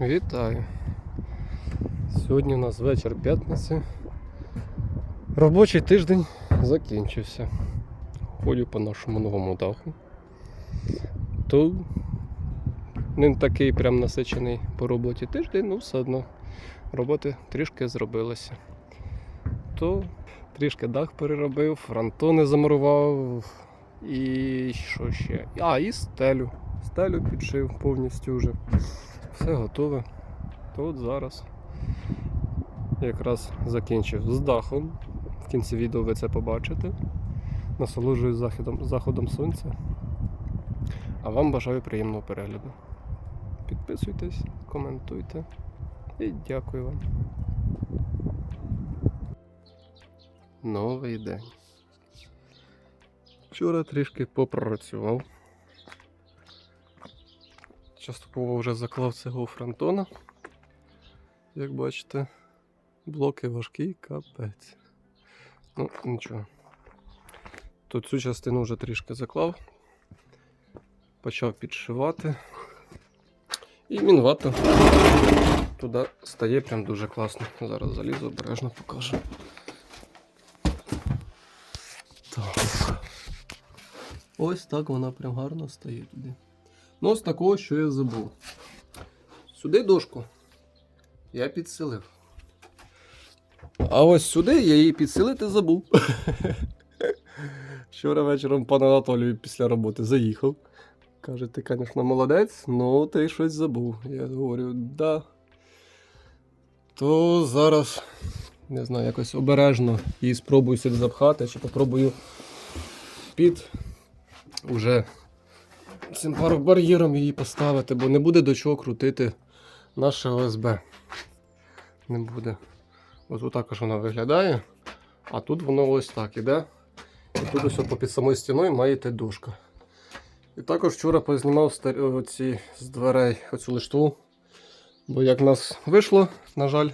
Вітаю. Сьогодні у нас вечір п'ятниці. Робочий тиждень закінчився. Ходю по нашому новому даху. То не такий прям насичений по роботі тиждень, ну все одно роботи трішки зробилося. То трішки дах переробив, фронтони замурував і що ще? А, і стелю. Стелю підшив повністю вже. Все готове. То от зараз якраз закінчив з дахом. В кінці відео ви це побачите. Насолоджуюсь заходом, заходом сонця. А вам бажаю приємного перегляду. Підписуйтесь, коментуйте і дякую вам. Новий день. Вчора трішки попрацював. Частково вже заклав цього фронтона. Як бачите, блоки важкі, капець. Ну, нічого. Тут цю частину вже трішки заклав, почав підшивати. І мінвата туди стає прям дуже класно. Зараз залізу, обережно покажу. Так. Ось так вона прям гарно стає туди. Ну, з такого, що я забув. Сюди дошку я підсилив. А ось сюди я її підсилити забув. Вчора вечором пан Анатолій після роботи заїхав. Каже, ти, звісно, молодець, ну ти щось забув. Я говорю, да. То зараз, не знаю, якось обережно її спробую сюди запхати, чи попробую під уже цим бар'єром її поставити, бо не буде до чого крутити наше ОСБ. Не буде. Ось отак аж вона виглядає. А тут воно ось так іде. І тут ось попід самою стіною має йти дошка. І також вчора познімав оці з дверей оцю лиштву. Бо як в нас вийшло, на жаль,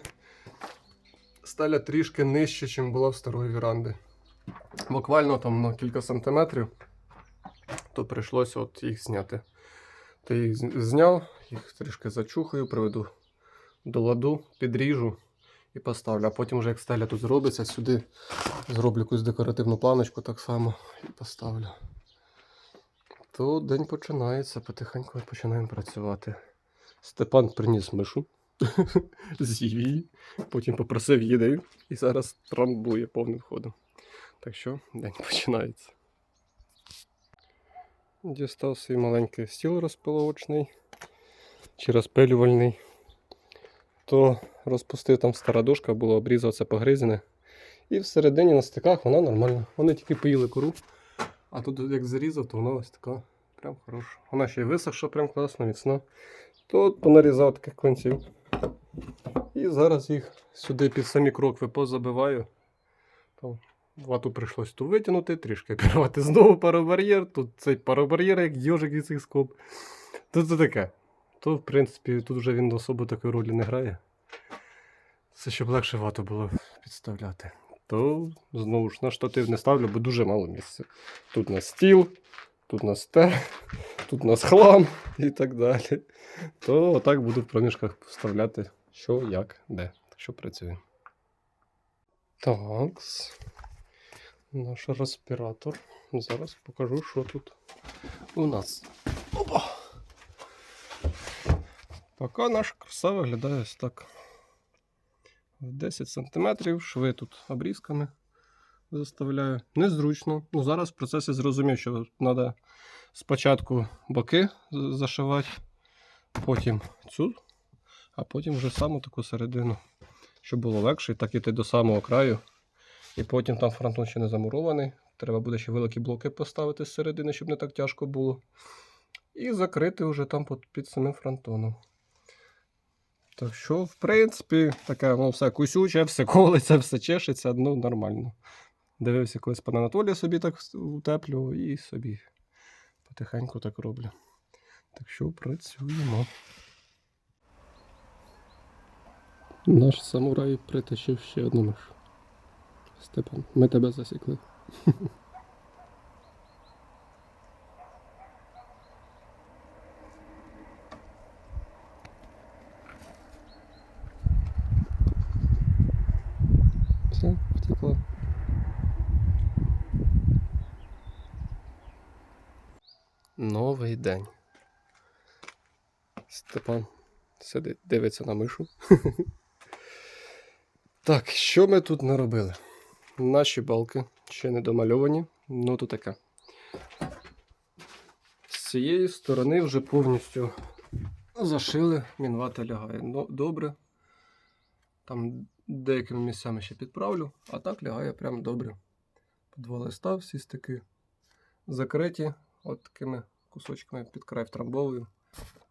стеля трішки нижче, ніж була в старої віранди. Буквально там на кілька сантиметрів то прийшлося от їх зняти. То їх зняв, їх трішки зачухаю, приведу до ладу, підріжу і поставлю. А потім, вже як стеля тут зробиться, сюди зроблю якусь декоративну планочку так само і поставлю. То день починається, потихеньку починаємо працювати. Степан приніс мишу, з'їв її, потім попросив їди і зараз трамбує повним ходом. Так що день починається. Дістав свій маленький стіл розпиловочний чи розпилювальний. То розпустив там стара дошка, було обрізав це погризене. І всередині на стиках вона нормальна. Вони тільки поїли кору. А тут як зарізав, то вона ось така прям хороша. Вона ще й висохша, прям класно, міцна. То понарізав таких клинців. І зараз їх сюди під самі крокви позабиваю. Вату прийшлось ту витягнути, трішки обірвати знову паробар'єр. Тут цей паробар'єр, як йожик від цих скоб. Тут це таке. То, в принципі, тут вже він особо такої ролі не грає. Це щоб легше вату було підставляти. То знову ж на штатив не ставлю, бо дуже мало місця. Тут на стіл, тут на сте, тут на хлам і так далі. То отак буду в проміжках вставляти, що, як, де. Так що працює. Так. Наш респіратор. Зараз покажу, що тут у нас. Опа! Поки наша краса виглядає ось так. В 10 см шви тут обрізками заставляю. Незручно. Ну, зараз в процесі зрозумів, що треба спочатку боки зашивати, потім цю, а потім вже саму таку середину, щоб було легше, і так іти до самого краю. І потім там фронтон ще не замурований. Треба буде ще великі блоки поставити з середини, щоб не так тяжко було. І закрити вже там під, самим фронтоном. Так що, в принципі, таке ну, все кусюче, все колиться, все чешеться, ну нормально. Дивився колись пан Анатолія собі так утеплював і собі потихеньку так роблю. Так що працюємо. Наш самурай притащив ще одну мишу. Степан, ми тебе засікли. Все, втекло. Новий день. Степан сидить, дивиться на мишу. Так, що ми тут наробили? Наші балки ще не домальовані, ну то таке. З цієї сторони вже повністю зашили, мінвата лягає. Ну, добре. Там деякими місцями ще підправлю, а так лягає прям добре. По два листа всі стики закриті от такими кусочками під край втрамбовую.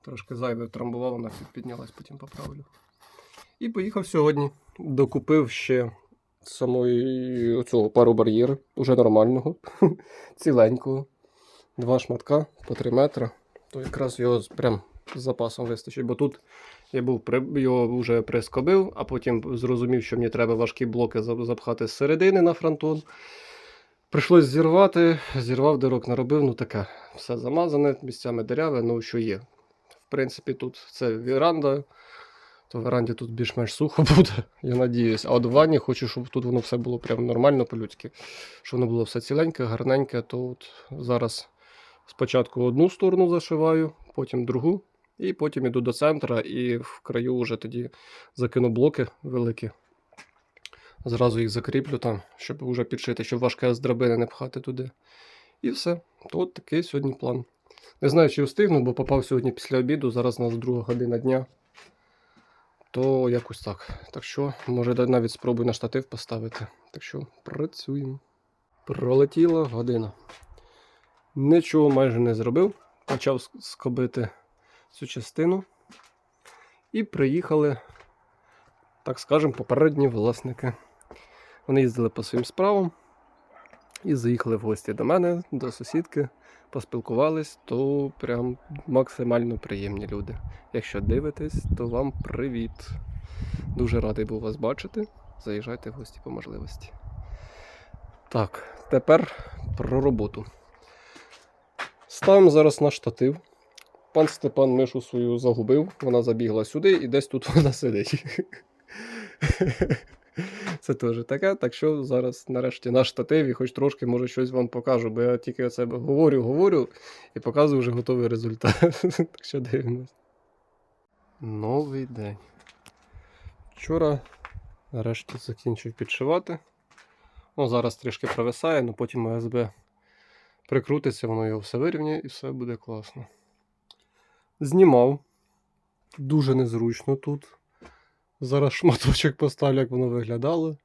Трошки зайве втрамбував, вона піднялась, потім поправлю. І поїхав сьогодні. Докупив ще самої оцього пару бар'єрів, уже нормального, ціленького. Два шматка по 3 метри. То якраз його прям з запасом вистачить. Бо тут я був його вже прискобив, а потім зрозумів, що мені треба важкі блоки запхати з середини на фронтон. Прийшлось зірвати, зірвав дирок, наробив, ну таке. Все замазане, місцями дереве, ну що є. В принципі, тут це віранда, то веранді тут більш-менш сухо буде, я надіюсь. А от в ванні хочу, щоб тут воно все було прям нормально по-людськи. Щоб воно було все ціленьке, гарненьке, то от зараз спочатку одну сторону зашиваю, потім другу, і потім іду до центра і в краю вже тоді закину блоки великі. Зразу їх закріплю там, щоб вже підшити, щоб важке з драбини не пхати туди. І все. То от такий сьогодні план. Не знаю, чи встигну, бо попав сьогодні після обіду, зараз у нас друга година дня. То якось так. Так що, може, навіть спробую на штатив поставити. Так що працюємо. Пролетіла година. Нічого майже не зробив. Почав скобити цю частину. І приїхали, так скажемо, попередні власники. Вони їздили по своїм справам і заїхали в гості до мене, до сусідки, поспілкувались, то прям максимально приємні люди. Якщо дивитесь, то вам привіт. Дуже радий був вас бачити. Заїжджайте в гості по можливості. Так, тепер про роботу. Ставимо зараз на штатив. Пан Степан мишу свою загубив, вона забігла сюди і десь тут вона сидить. Це теж таке, так що зараз нарешті на штативі, хоч трошки, може, щось вам покажу, бо я тільки оце говорю, говорю і показую вже готовий результат. так що дивимось. Новий день. Вчора нарешті закінчив підшивати. Ну, зараз трішки провисає, але потім ОСБ прикрутиться, воно його все вирівняє і все буде класно. Знімав. Дуже незручно тут. Зараз шматочок поставлю, як воно виглядало.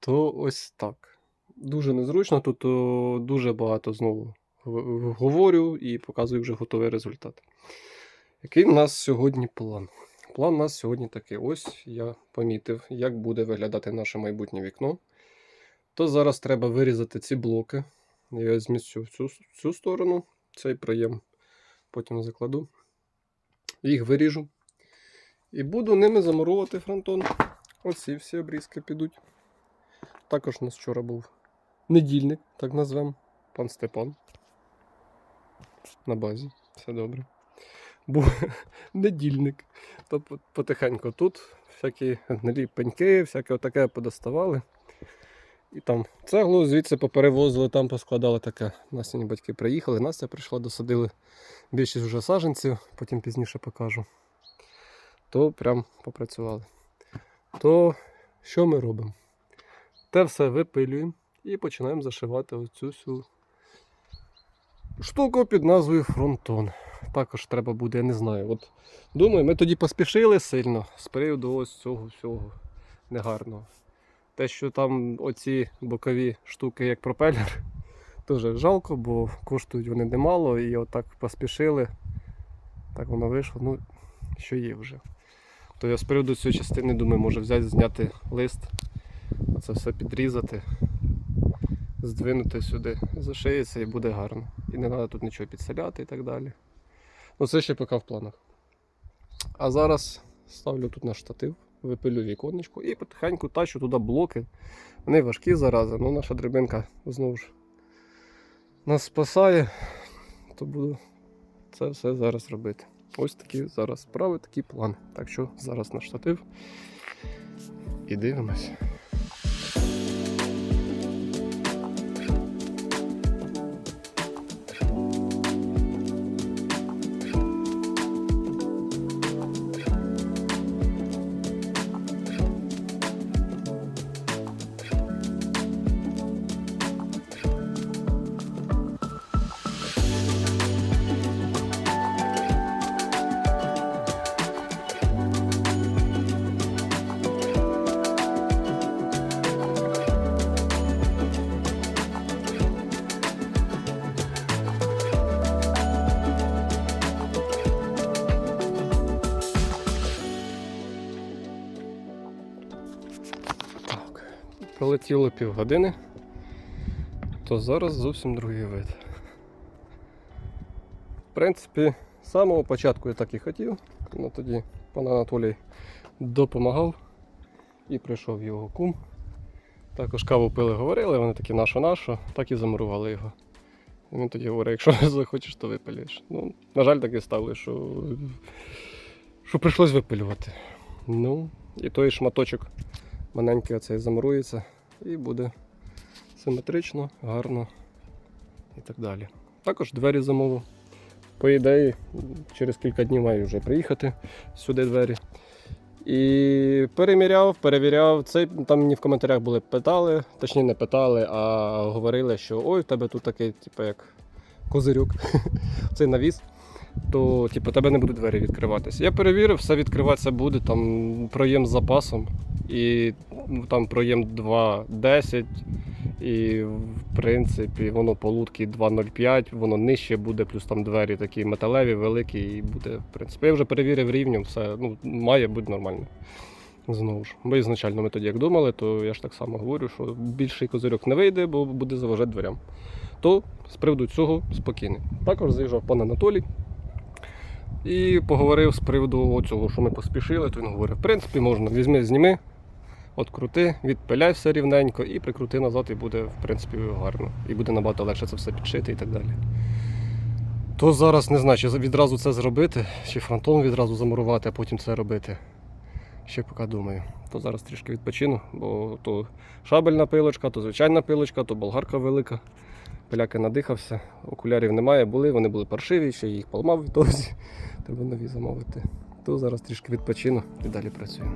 То ось так. Дуже незручно, тут о, дуже багато знову говорю і показую вже готовий результат. Який в нас сьогодні план? План у нас сьогодні такий. Ось я помітив, як буде виглядати наше майбутнє вікно. То зараз треба вирізати ці блоки. Я змістю в цю, в цю сторону, цей проєм потім закладу. Їх виріжу. І буду ними замурувати фронтон. Оці всі обрізки підуть. Також у нас вчора був недільник, так назвемо. Пан Степан. На базі. Все добре. Був недільник. То потихеньку тут всякі гнилі пеньки, всяке отаке подоставали. І там цеглу звідси поперевозили, там поскладали таке. Настяні батьки приїхали, Настя прийшла, досадили більшість вже саджанців, потім пізніше покажу. То прям попрацювали. То що ми робимо? Те все випилюємо і починаємо зашивати оцю всю штуку під назвою фронтон. Також треба буде, я не знаю. От думаю, ми тоді поспішили сильно з приводу ось цього всього негарного. Те, що там оці бокові штуки, як пропелер, дуже жалко, бо коштують вони немало і отак поспішили. Так воно вийшло. Ну, що є вже. То я з приводу цієї частини думаю, може взяти, зняти лист, оце все підрізати, здвинути сюди, зашиється і буде гарно. І не треба тут нічого підселяти і так далі. Ну це ще поки в планах. А зараз ставлю тут на штатив, випилю віконечко і потихеньку тащу туди блоки. Вони важкі зарази, але наша драбинка знову ж нас спасає, то буду це все зараз робити. Ось такі зараз справи, такі плани. Так що зараз на штатив і дивимось. Пролетіло півгодини, то зараз зовсім другий вид. В принципі, з самого початку я так і хотів, але тоді пан Анатолій допомагав і прийшов його кум. Також каву пили, говорили, вони такі нашо нашо, так і замурували його. І він тоді говорить, якщо захочеш, то випилюєш. Ну, на жаль, так і стало, що, що прийшлось випилювати. Ну, і той шматочок маленький оцей замурується і буде симетрично, гарно і так далі. Також двері замовив. По ідеї, через кілька днів маю вже приїхати сюди двері. І переміряв, перевіряв. Це там мені в коментарях були питали, точніше не питали, а говорили, що ой, в тебе тут такий, типу, як козирюк, цей навіс. То, типу, тебе не будуть двері відкриватися. Я перевірив, все відкриватися буде, там проєм з запасом. І ну, там проєм 2.10. І в принципі воно по лутки 2.05, воно нижче буде, плюс там двері такі металеві, великі, і буде, в принципі. Я вже перевірив рівнем, все ну, має бути нормально. Знову ж. Бо ізначально ми тоді як думали, то я ж так само говорю, що більший козирьок не вийде, бо буде заважати дверям. То з приводу цього спокійний. Також заїжджав пан Анатолій. І поговорив з приводу цього, що ми поспішили, то він говорив, в принципі, можна, візьми, зніми, открути, відпиляй все рівненько і прикрути назад, і буде, в принципі, гарно. І буде набагато легше це все підшити і так далі. То зараз не знаю, чи відразу це зробити, чи фронтон відразу замурувати, а потім це робити. Ще поки думаю. То зараз трішки відпочину, бо то шабельна пилочка, то звичайна пилочка, то болгарка велика. Пиляки надихався, окулярів немає, були, вони були паршиві, ще їх поламав відтоді. Треба нові замовити. То зараз трішки відпочину і далі працюю.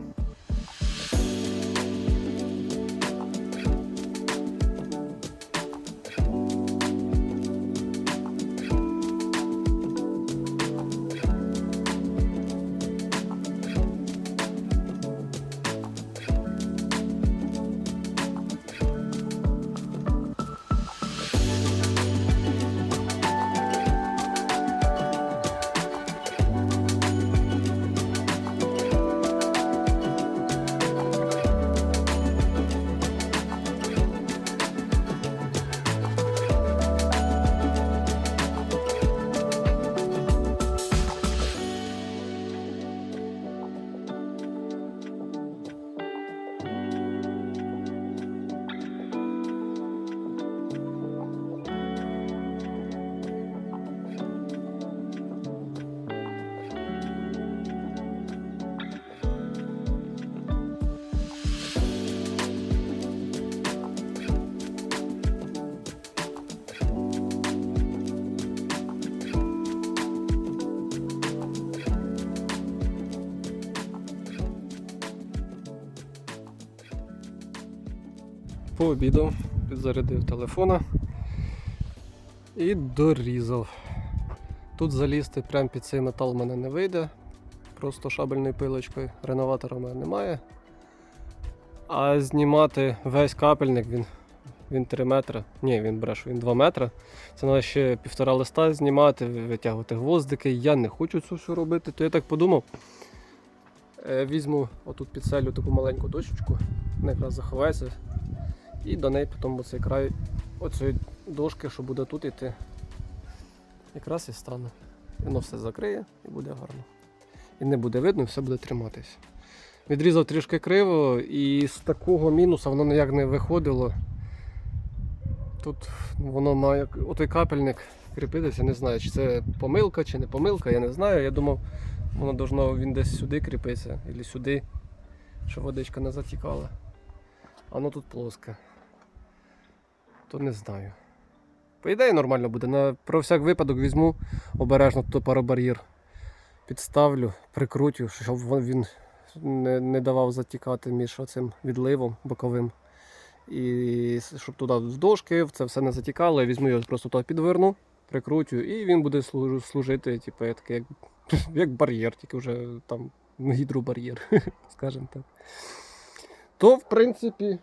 Пообідав, підзарядив телефона і дорізав. Тут залізти прямо під цей метал в мене не вийде, просто шабельною пилочкою. Реноватора в мене немає. А знімати весь капельник він, він 3 метри. Ні, він брешу, він 2 метри. Це треба ще півтора листа знімати, витягувати гвоздики. Я не хочу це все робити, то я так подумав. Е, Візьму отут під селю таку маленьку дощечку, вона якраз заховається. І до неї потім оцей край оцієї дошки, що буде тут іти, якраз і стане. Воно все закриє і буде гарно. І не буде видно, і все буде триматись. Відрізав трішки криво, і з такого мінуса воно ніяк не виходило. Тут воно має отой капельник кріпитися, не знаю, чи це помилка, чи не помилка, я не знаю. Я думав, воно должно він десь сюди кріпитися, або сюди. щоб водичка не затікала. Воно тут плоске. То не знаю. По ідеї нормально буде. На, про всяк випадок візьму обережно паробар'єр. Підставлю, прикрутю, щоб він не, не давав затікати між оцим відливом боковим. І щоб туди в дошки це все не затікало, я візьму його просто туди підверну, прикрутю, і він буде служити, типу, як, як бар'єр, тільки вже там гідробар'єр, скажімо так. То, в принципі,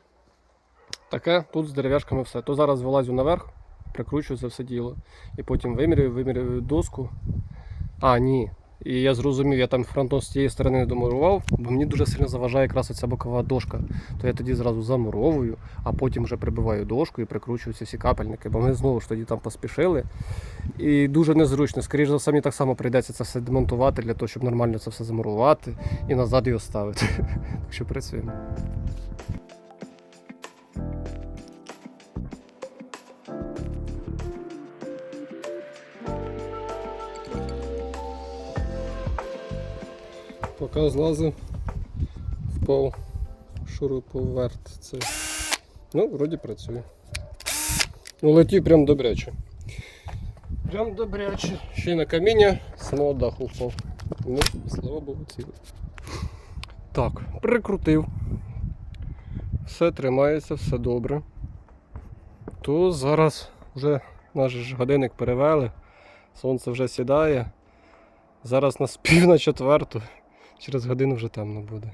таке тут з дерев'яшками все. То зараз вилазю наверх, прикручую це все діло. І потім вимірюю, вимірюю доску. А, ні. І я зрозумів, я там фронтон з цієї сторони не домурував, бо мені дуже сильно заважає якраз оця бокова дошка. То я тоді зразу замуровую, а потім вже прибиваю дошку і прикручую всі капельники, бо ми знову ж тоді там поспішили. І дуже незручно. Скоріше за все, мені так само прийдеться це все демонтувати для того, щоб нормально це все замурувати і назад його ставити. Так що працюємо. Поки злазив, впав шуруповерт. Це. Ну, вроді працює. Ну, летів прям добряче. Прям добряче. Ще й на каміння самого даху впав. Ну, слава Богу, цілий. Так, прикрутив. Все тримається, все добре. То зараз вже наш годинник перевели. Сонце вже сідає. Зараз нас пів на четверту. Через годину вже темно буде.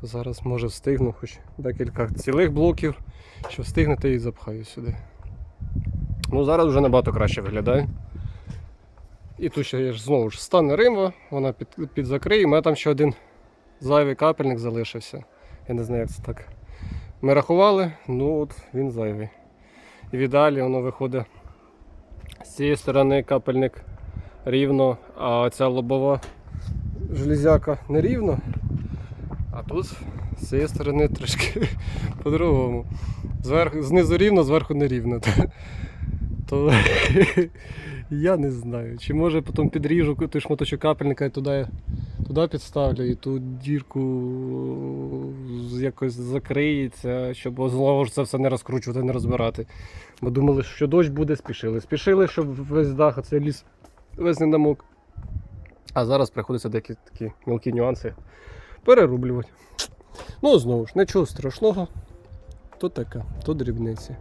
То зараз може встигну хоч декілька цілих блоків, що встигнете і запхаю сюди. Ну зараз вже набагато краще виглядає. І тут ще ж знову ж стане римва, вона під, під закриє. У мене там ще один зайвий капельник залишився. Я не знаю, як це так. Ми рахували, ну от він зайвий. І в воно виходить з цієї сторони капельник рівно, а ця лобова железяка не рівно. А тут з цієї сторони трошки по-другому. Знизу рівно, зверху не рівно. То я не знаю. Чи може потім підріжу той шматочок капельника і туди, туди підставлю і ту дірку якось закриється, щоб знову ж це все не розкручувати, не розбирати. Бо думали, що дощ буде, спішили. Спішили, щоб весь дах, оцей ліс весь не намок. А зараз приходиться деякі такі мілкі нюанси перерублювати. Ну, знову ж, нічого страшного. То таке, то дрібниці.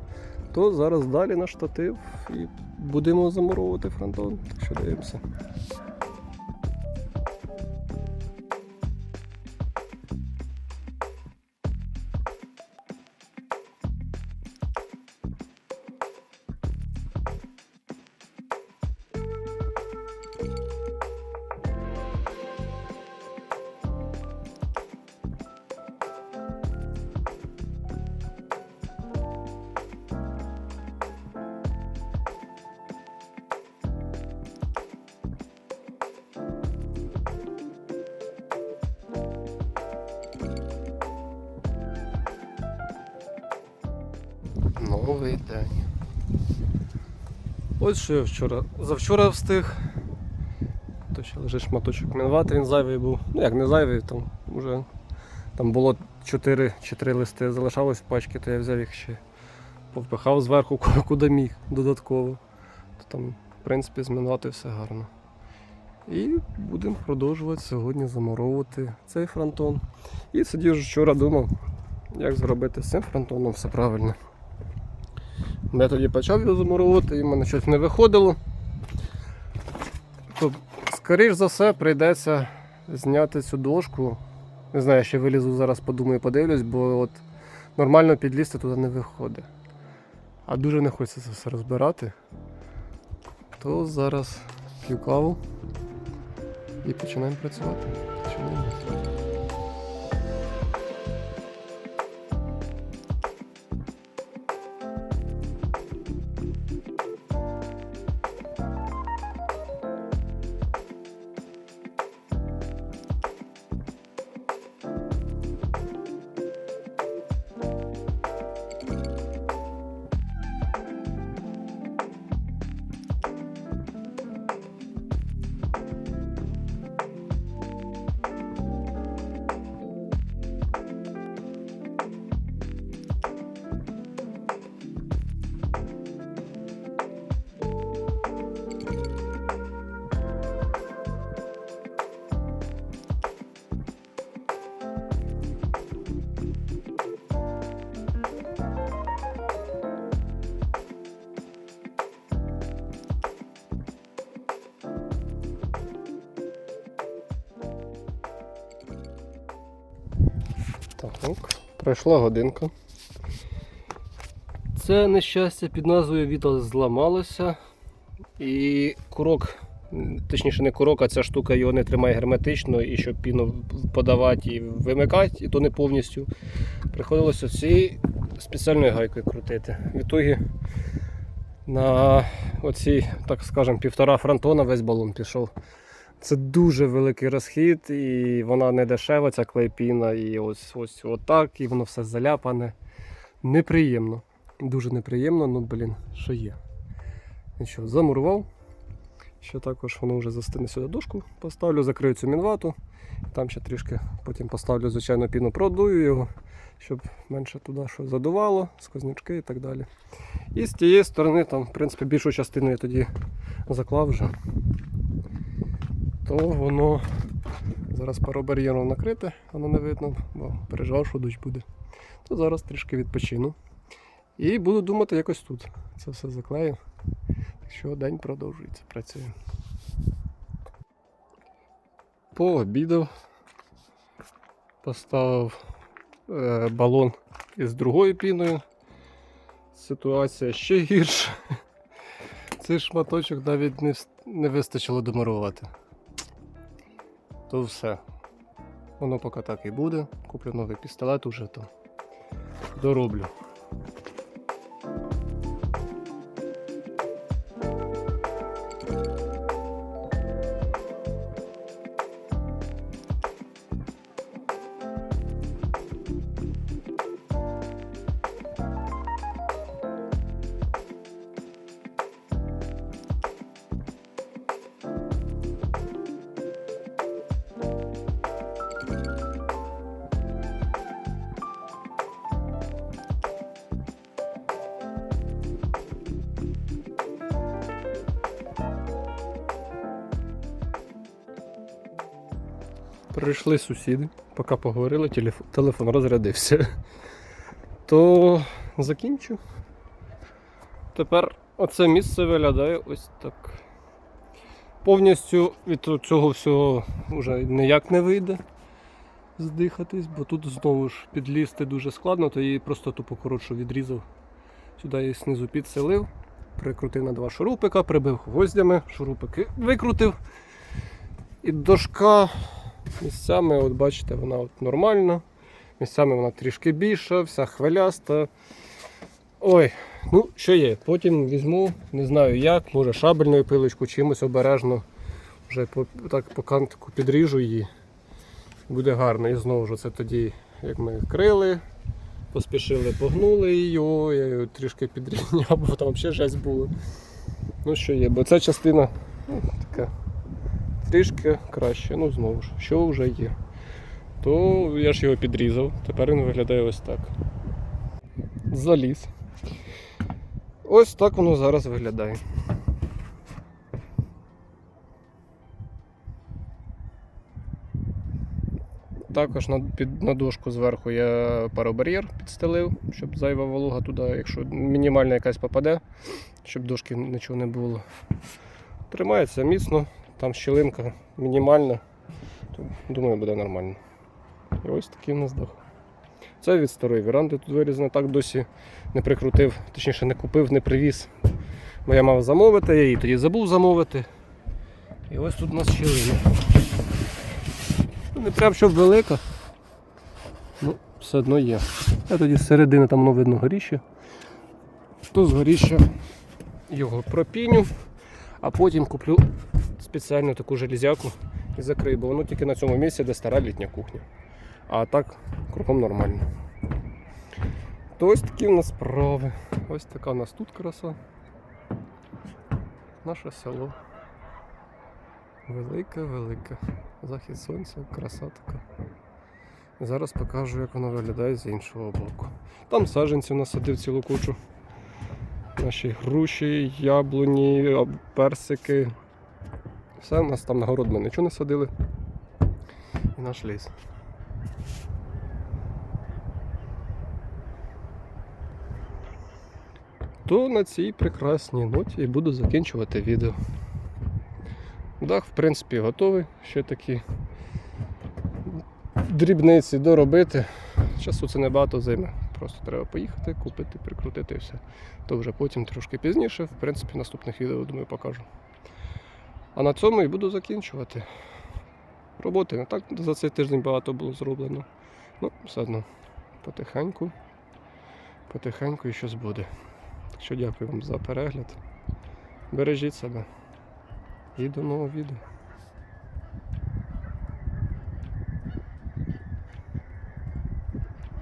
То зараз далі на штатив і будемо замуровувати фронтон. Так що дивимося. Ось що я вчора. Завчора встиг. То ще лежить шматочок мінвати, він зайвий був. Ну як не зайвий, там вже там було 4, 4 листи залишалось в пачці, то я взяв їх ще повпихав зверху, куди міг додатково. То там, в принципі, змінувати все гарно. І будемо продовжувати сьогодні замуровувати цей фронтон. І сидів вчора думав, як зробити з цим фронтоном все правильно. Я тоді почав його замуровувати, і в мене щось не виходило. То, скоріш за все, прийдеться зняти цю дошку. Не знаю, я ще вилізу зараз, подумаю, подивлюсь, бо от нормально підлізти туди не виходить. А дуже не хочеться це все розбирати. То зараз п'ю каву і починаємо працювати. Починаємо. Так, пройшла годинка. Це нещастя під назвою Віта зламалося. І курок, точніше не курок, а ця штука його не тримає герметично, і щоб піну подавати і вимикати, і то не повністю. Приходилося цією спеціальною гайкою крутити. В ітогі на оці, так скажемо, півтора фронтона весь балон пішов. Це дуже великий розхід, і вона не дешева, ця клейпіна, і ось ось отак, і воно все заляпане. Неприємно. Дуже неприємно, ну блін, що є. Нічого, замурував. Ще також воно вже застине сюди дошку, поставлю, закрию цю мінвату. Там ще трішки потім поставлю, звичайно, піну, продую його, щоб менше туди що задувало, сквознячки і так далі. І з тієї сторони, там, в принципі, більшу частину я тоді заклав вже. То воно зараз паробар'єром накрите, воно не видно, бо переживав, що дощ буде. То зараз трішки відпочину. І буду думати якось тут. Це все заклею. Так що день продовжується, працює. Пообідав. Поставив е, балон із другою піною. Ситуація ще гірша. Цей шматочок навіть не, не вистачило домурувати. То все. Воно поки так і буде. Куплю новий пістолет уже то дороблю. Прийшли сусіди, поки поговорили, телефон розрядився. То закінчу. Тепер оце місце виглядає ось так. Повністю від цього всього вже ніяк не вийде здихатись, бо тут знову ж підлізти дуже складно, то її просто тупо коротше відрізав. Сюди її знизу підселив, прикрутив на два шурупика, прибив гвоздями, шурупики викрутив. І дошка Місцями, от бачите, вона от нормальна. Місцями вона трішки більша, вся хвиляста. Ой, ну що є, потім візьму, не знаю як, може шабельною пилочку, чимось обережно. Вже по, так по кантику підріжу її. Буде гарно. І знову ж це тоді, як ми крили, поспішили, погнули її, Ой, я її трішки підрівняв, бо там ще жесть було. Ну що є, бо ця частина ну, така трішки краще, ну знову ж, що вже є. То я ж його підрізав, тепер він виглядає ось так. Заліз. Ось так воно зараз виглядає. Також на, під, на дошку зверху я паробар'єр підстелив, щоб зайва волога туди, якщо мінімальна якась попаде, щоб дошки нічого не було. Тримається міцно, там щілинка мінімальна, то думаю, буде нормально. І ось такий у нас дах. Це від старої веранди тут вирізано, так досі не прикрутив, точніше не купив, не привіз. Бо я мав замовити, я її тоді забув замовити. І ось тут у нас щілина. Ну, Не прям щоб велика, ну все одно є. А тоді з середини там воно видно горіще. То з його пропіню, а потім куплю спеціальну таку железяку і закрию, бо воно тільки на цьому місці, де стара літня кухня. А так кругом нормально. То ось такі в нас справи. Ось така у нас тут краса. Наше село. Велике-велике. Захід сонця, краса така. Зараз покажу, як воно виглядає з іншого боку. Там саджанців насадив цілу кучу. Наші груші, яблуні, персики. Все, у нас там на город ми нічого не садили. І наш ліс. То на цій прекрасній ноті і буду закінчувати відео. Дах, в принципі, готовий. Ще такі дрібниці доробити. Часу це небагато займе. Просто треба поїхати, купити, прикрутити і все. То вже потім трошки пізніше, в принципі, наступних відео, думаю, покажу. А на цьому і буду закінчувати. Роботи не так за цей тиждень багато було зроблено. Ну, все одно, потихеньку, потихеньку і щось буде. Так що дякую вам за перегляд. Бережіть себе. І до нового відео.